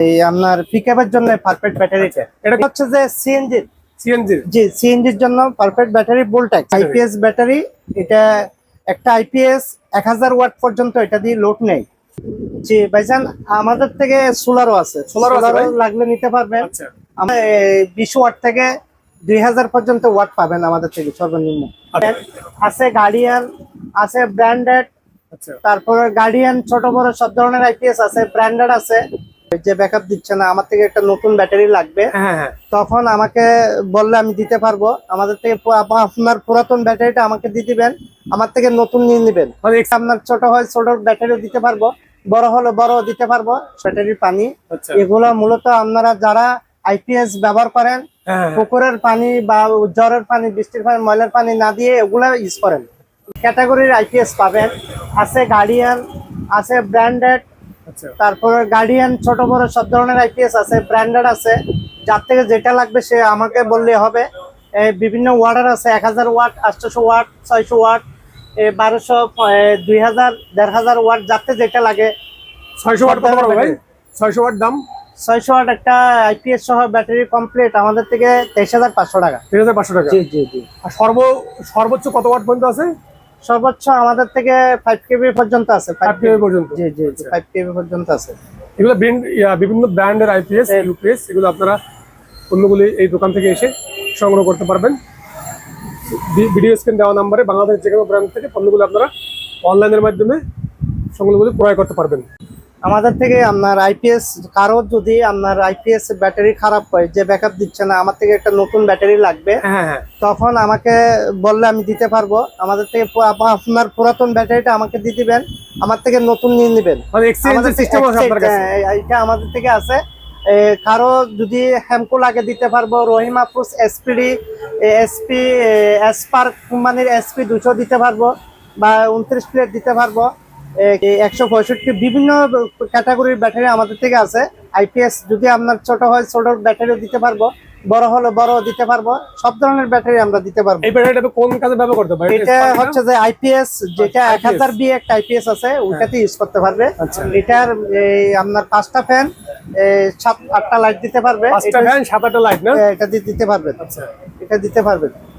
এই আপনার পিকআপের জন্য পারফেক্ট ব্যাটারিটা। এটা হচ্ছে যে সিএনজি সিএনজি জি সিএনজির জন্য perfect battery voltage IPS battery এটা একটা আইপিএস এক হাজার ওয়াট পর্যন্ত এটা দিয়ে লোড নেই। জি ভাইজান আমাদের থেকে সোলারও আছে। Solar ও আছে লাগলে নিতে পারবেন। আচ্ছা। আমরা বিশ ওয়াট থেকে দুই হাজার পর্যন্ত ওয়াট পাবেন আমাদের থেকে সর্বনিম্ন। আচ্ছা। আছে গার্ডিয়ান আছে ব্র্যান্ডেড আচ্ছা। তারপরে গার্ডিয়ান ছোট বড় সব ধরনের আইপিএস আছে ব্র্যান্ডেড আছে। যে ব্যাকআপ দিচ্ছে না আমার থেকে একটা নতুন ব্যাটারি লাগবে হ্যাঁ হ্যাঁ তখন আমাকে বললে আমি দিতে পারব। আমাদের থেকে আপনার পুরাতন ব্যাটারিটা আমাকে দিয়ে দিবেন আমার থেকে নতুন নিয়ে নেবেন। মানে আপনার ছোট হয় ছোট ব্যাটারিও দিতে পারব বড় হলে বড় দিতে পারব ব্যাটারির পানি। আচ্ছা। এগুলো মূলত আপনারা যারা আইপিএস ব্যবহার করেন হ্যাঁ হ্যাঁ। পুকুরের পানি বা জ্বরের পানি বৃষ্টির পানি ময়লার পানি না দিয়ে এগুলো ইউজ করেন। ক্যাটাগরির আইপিএস পাবেন। আছে গার্ডিয়ান আছে ব্র্যান্ডেড তারপরে গার্ডিয়ান ছোট বড় সব ধরনের আইপিএস আছে ব্র্যান্ডেড আছে। যার থেকে যেটা লাগবে সে আমাকে বললে হবে। বিভিন্ন ওয়ার্ডার আছে এক হাজার ওয়াট আটশোশো ওয়াট ছয়শো ওয়াট বারোশো দুই হাজার দেড় হাজার ওয়াট থেকে যেটা লাগে। ছয়শো ওয়াট কত ভাই? ছয়শো ওয়াট দাম? ছয়শো ওয়াট একটা আইপিএস সহ ব্যাটারি কমপ্লিট আমাদের থেকে তেইশ হাজার পাঁচশো টাকা। তিন হাজার পাঁচশো টাকা? জি জি জি। আর সর্ব সর্বোচ্চ কত ওয়াট পর্যন্ত আছে? সর্বোচ্চ আমাদের থেকে ফাইভ কেবি পর্যন্ত আছে কেবি পর্যন্ত। জি জি কেবি পর্যন্ত আছে। এগুলো বিভিন্ন ব্র্যান্ডের আইপিএস। ইউপিএস এগুলো আপনারা অন্যগুলি এই দোকান থেকে এসে সংগ্রহ করতে পারবেন। ভিডিও স্ক্রিন দেওয়া নাম্বারে বাংলাদেশ যে কোনো ব্র্যান্ড থেকে পণ্যগুলি আপনারা অনলাইনের মাধ্যমে সংগ্রহগুলি ক্রয় করতে পারবেন। আমাদের থেকে আপনার আইপিএস কারও যদি আপনার আইপিএস ব্যাটারি খারাপ হয় যে ব্যাকআপ দিচ্ছে না আমার থেকে একটা নতুন ব্যাটারি লাগবে হ্যাঁ হ্যাঁ তখন আমাকে বললে আমি দিতে পারব। আমাদের থেকে আপনার পুরাতন ব্যাটারিটা আমাকে দিয়ে দিবেন আমার থেকে নতুন নিয়ে নেবেন। মানে হ্যাঁ, এটা আমাদের থেকে আছে। কারও যদি হ্যামকো লাগে দিতে পারব রহিমা ফুস এসপিডি এসপি এসপার্ক কোম্পানির এসপি দুশো দিতে পারব বা উনত্রিশ প্লেট দিতে পারব। একশো পঁয়ষট্টি বিভিন্ন ক্যাটাগরির ব্যাটারি আমাদের থেকে আছে। আইপিএস যদি আপনার ছোট হয় ছোট ব্যাটারিও দিতে পারব। বড় হলে বড় দিতে পারব। সব ধরনের ব্যাটারি আমরা দিতে পারব। এই ব্যাটারিটা কোন কাজে ব্যবহার করতে পারেন? এটা হচ্ছে যে আইপিএস যেটা এক হাজার বি একটা আইপিএস আছে ওইটাতে ইউজ করতে পারবে। আচ্ছা। এটার এই, আপনার পাঁচটা ফ্যান সাত আটটা লাইট দিতে পারবে। পাঁচটা ফ্যান সাত আটটা লাইট না? এটা দিয়ে দিতে পারবে। আচ্ছা। এটা দিতে পারবেন এটা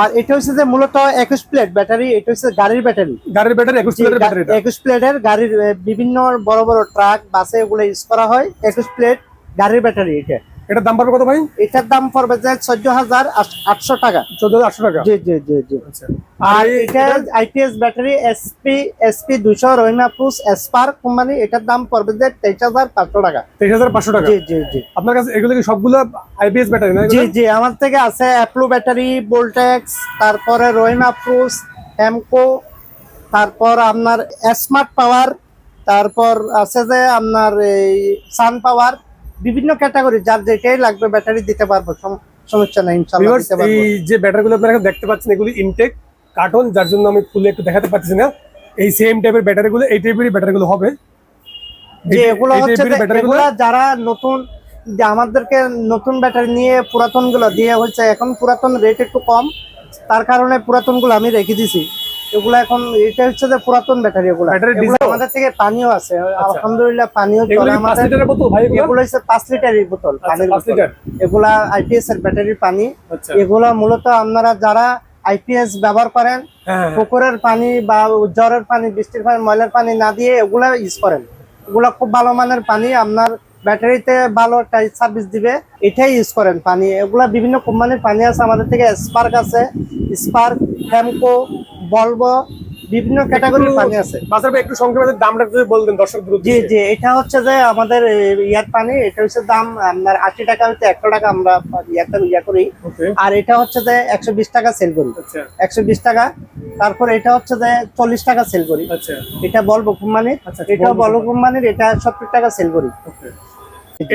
আর এটা হচ্ছে যে মূলত একুশ প্লেট ব্যাটারি এটা হচ্ছে গাড়ির ব্যাটারি। গাড়ির ব্যাটারি একুশ প্লেটের ব্যাটারি একুশ প্লেটের গাড়ির বিভিন্ন বড় বড় ট্রাক বাসে এগুলো ইউজ করা হয় একুশ প্লেট গাড়ির ব্যাটারি এটা। এটার দাম পাবে কত ভাই? এটার দাম পড়বে যে চোদ্দ হাজার আটশো টাকা। চোদ্দ হাজার আটশো টাকা? জি জি জি জি। আচ্ছা। আর এটা আইপিএস ব্যাটারি এসপি এসপি দুশো রহিমা পুস এসপার্ক কোম্পানি এটার দাম পড়বে যে তেইশ হাজার পাঁচশো টাকা। তেইশ হাজার পাঁচশো টাকা? জি জি জি। আপনার কাছে এগুলো কি সবগুলো আইপিএস ব্যাটারি না জি? জি আমার থেকে আছে অ্যাপ্লো ব্যাটারি বোল্টেক্স তারপরে রহিমা প্রুস হ্যামকো তারপর আপনার স্মার্ট পাওয়ার তারপর আছে যে আপনার এই সান পাওয়ার বিভিন্ন ক্যাটাগরি যার যেটাই লাগবে ব্যাটারি দিতে পারব সমস্যা নাই দিতে এই যে ব্যাটারিগুলো আপনারা দেখতে পাচ্ছেন এগুলি ইনটেক কার্টন যার জন্য আমি খুলে একটু দেখাতে পারছি না। এই সেম টাইপের ব্যাটারিগুলো এই টাইপেরই ব্যাটারিগুলো হবে। যে এগুলো হচ্ছে যারা নতুন যে আমাদেরকে নতুন ব্যাটারি নিয়ে পুরাতনগুলো দিয়ে হচ্ছে এখন পুরাতন রেট একটু কম তার কারণে পুরাতনগুলো আমি রেখে দিছি। এগুলো এখন এটা হচ্ছে যে পুরাতন ব্যাটারি এগুলো? আমাদের থেকে পানিও আছে। আলহামদুলিল্লাহ পানিও এগুলো হচ্ছে পাঁচ লিটারের বোতল আচ্ছা, পানির বোতল। এগুলা আইপিএস এর ব্যাটারির পানি। আচ্ছা। এগুলা মূলত আপনারা যারা আইপিএস ব্যবহার করেন হ্যাঁ পুকুরের পানি বা জ্বরের পানি বৃষ্টির পানি ময়লার পানি না দিয়ে এগুলা ইউজ করেন। এগুলা খুব ভালো মানের পানি আপনার ব্যাটারিতে ভালো সার্ভিস দিবে এটাই ইউজ করেন পানি। এগুলা বিভিন্ন কোম্পানির পানি আছে আমাদের থেকে স্পার্ক আছে স্পার্ক হ্যামকো বলব বিভিন্ন ক্যাটাগরির পানি আছে। বাজার ভাই একটু সংক্ষেপে দামটা যদি বলতেন দর্শক জি জি এটা হচ্ছে যে আমাদের ইয়ার পানি এটা হচ্ছে দাম আপনার আশি টাকা হচ্ছে একশো টাকা আমরা ইয়াতে ইয়া করি। আর এটা হচ্ছে যে একশো বিশ টাকা সেল করি। আচ্ছা। একশো টাকা তারপর এটা হচ্ছে যে চল্লিশ টাকা সেল করি। আচ্ছা। এটা বলব কোম্পানির আচ্ছা, এটা বলব কোম্পানির এটা সত্তর টাকা সেল করি। ওকে।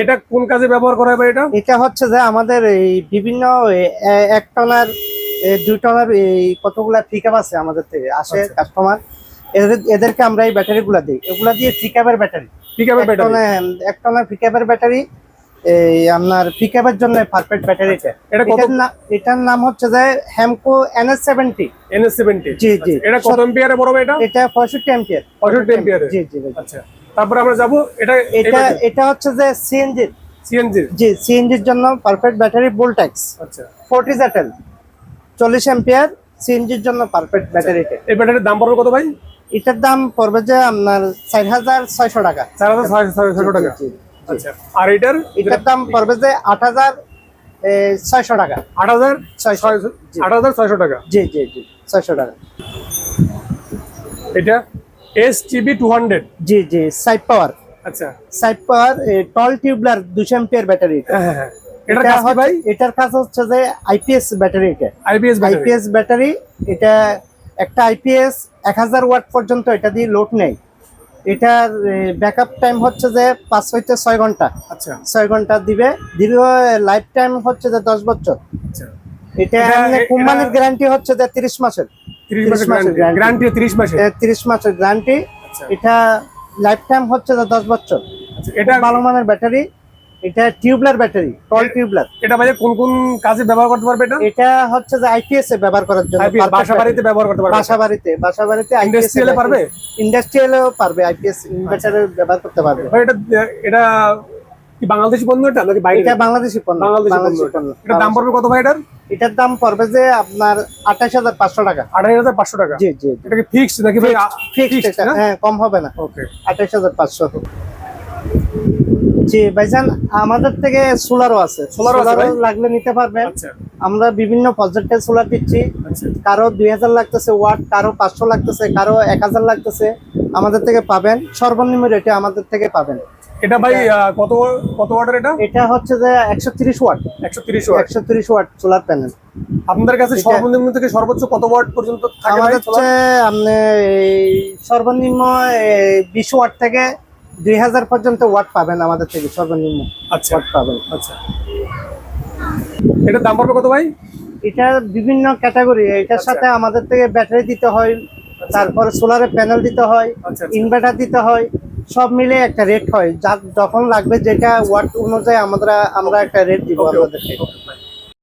এটা কোন কাজে ব্যবহার করা হবে এটা? এটা হচ্ছে যে আমাদের এই বিভিন্ন এক টনার এ, দুই টনার এই কতগুলা পিকআপ আছে আমাদের থেকে আসে আচ্ছা। কাস্টমার এদের এদেরকে আমরা এই ব্যাটারি গুলা দিই। এগুলা দিয়ে পিকআপের ব্যাটারি এক ব্যাটারি এক টনের পিকআপের ব্যাটারি এই আপনার পিকআপের জন্য পারফেক্ট ব্যাটারি এটা কত এটার নাম হচ্ছে যে Hamko NS seventy NS seventy জি জি। এটা কত এম্পিয়ারে বড় এটা? এটা পঁয়ষট্টি এম্পিয়ার পঁয়ষট্টি এম্পিয়ারে জি জি। আচ্ছা তারপরে আমরা যাব এটা এটা এটা হচ্ছে যে সিএনজি সিএনজি জি সিএনজির জন্য পারফেক্ট ব্যাটারি ভোল্টেক্স আচ্ছা। ফোর্টি জ্যাটেল চল্লিশ এম্পিয়ার সিএনজির জন্য পারফেক্ট ব্যাটারিটা এই ব্যাটারির দাম পড়বে কত ভাই? এটার দাম পড়বে যে আপনার চার হাজার ছয়শো টাকা। চার হাজার ছয়শো টাকা। আচ্ছা আর এটার? এটার দাম পড়বে যে আট হাজার ছয়শো টাকা। আট হাজার আট হাজার ছয়শো টাকা। জি জি জি ছয়শো টাকা। এটা এস টিবি টু হান্ড্রেড জি জি সাইড পাওয়ার আচ্ছা। সাইড পাওয়ার টল টিউবলার দুশো এম্পিয়ার ব্যাটারি হ্যাঁ হ্যাঁ হ্যাঁ। এটার কাজ কি ভাই? এটার কাজ হচ্ছে যে আইপিএস ব্যাটারি এটা। IPS battery. আইপিএস ব্যাটারি এটা একটা আইপিএস এক হাজার ওয়াট পর্যন্ত এটা দিয়ে লোড নেই। এটার ব্যাকআপ টাইম হচ্ছে যে পাঁচ হইতে ছয় ঘণ্টা। আচ্ছা। ছয় ঘণ্টা দিবে। দীর্ঘ লাইফ টাইম হচ্ছে যে দশ বছর। আচ্ছা। এটা কোম্পানির গ্যারান্টি হচ্ছে যে তিরিশ মাসের। 30 30 মাসের গ্যারান্টি 30 মাসের? তিরিশ মাসের গ্যারান্টি আচ্ছা। এটা লাইফ টাইম হচ্ছে যে দশ বছর। আচ্ছা, এটা ভালো মানের ব্যাটারি। এটা টিউবলার ব্যাটারি টল টিউবলার। এটা ভাই কোন কোন কাজে ব্যবহার করতে পারবে এটা? এটা হচ্ছে যে আইপিএস এ ব্যবহার করার জন্য IPS বাসা বাড়িতে ব্যবহার করতে পারবে? বাসা বাড়িতে বাসা বাড়িতে Industrial পারবে? ইন্ডাস্ট্রিয়ালেও পারবে আইপিএস ইনভার্টারে ব্যবহার করতে পারবে। এটা এটা কি বাংলাদেশি পণ্য এটা নাকি বাইরে এটা বাংলাদেশি পণ্য বাংলাদেশি পণ্য এটা। দাম পড়বে কত ভাই এটার? এটার দাম পড়বে যে আপনার আঠাশ হাজার পাঁচশো টাকা। আড়াই হাজার পাঁচশো টাকা? জি জি এটা কি ফিক্সড নাকি ভাই ফিক্সড এটা হ্যাঁ কম হবে না। ওকে আঠাশ হাজার পাঁচশো। জি ভাইজান আমাদের থেকে সোলারও আছে। ভাই? লাগলে নিতে পারবেন। আচ্ছা। আমরা বিভিন্ন প্রজেক্টে সোলার দিচ্ছি। আচ্ছা। কারও দুই হাজার লাগতেছে ওয়াট কারও পাঁচশো লাগতেছে কারও এক হাজার লাগতেছে আমাদের থেকে পাবেন। সর্বনিম্ন রেটে আমাদের থেকে পাবেন। এটা ভাই কত কত ওয়াটের এটা? এটা হচ্ছে যে একশো তিরিশ ওয়াট একশো তিরিশ ওয়াট একশো তিরিশ ওয়াট সোলার প্যানেল আপনাদের কাছে সর্বনিম্ন থেকে সর্বোচ্চ কত ওয়াট পর্যন্ত থাকে আমাদের হচ্ছে আপনি সর্বনিম্ন বিশ ওয়াট থেকে দুই হাজার পর্যন্ত ওয়াট পাবেন আমাদের থেকে সর্বনিম্ন আচ্ছা। ওয়াট পাবেন। আচ্ছা। এটার দাম পড়বে কত ভাই? এটা বিভিন্ন ক্যাটাগরি এটার আচ্ছা। সাথে আমাদের থেকে ব্যাটারি দিতে হয় তারপরে সোলারের প্যানেল দিতে হয় আচ্ছা, আচ্ছা। ইনভার্টার দিতে হয় সব মিলে একটা রেট হয়। যার যখন লাগবে যেটা ওয়াট অনুযায়ী আমরা আমরা একটা রেট দিব Okay,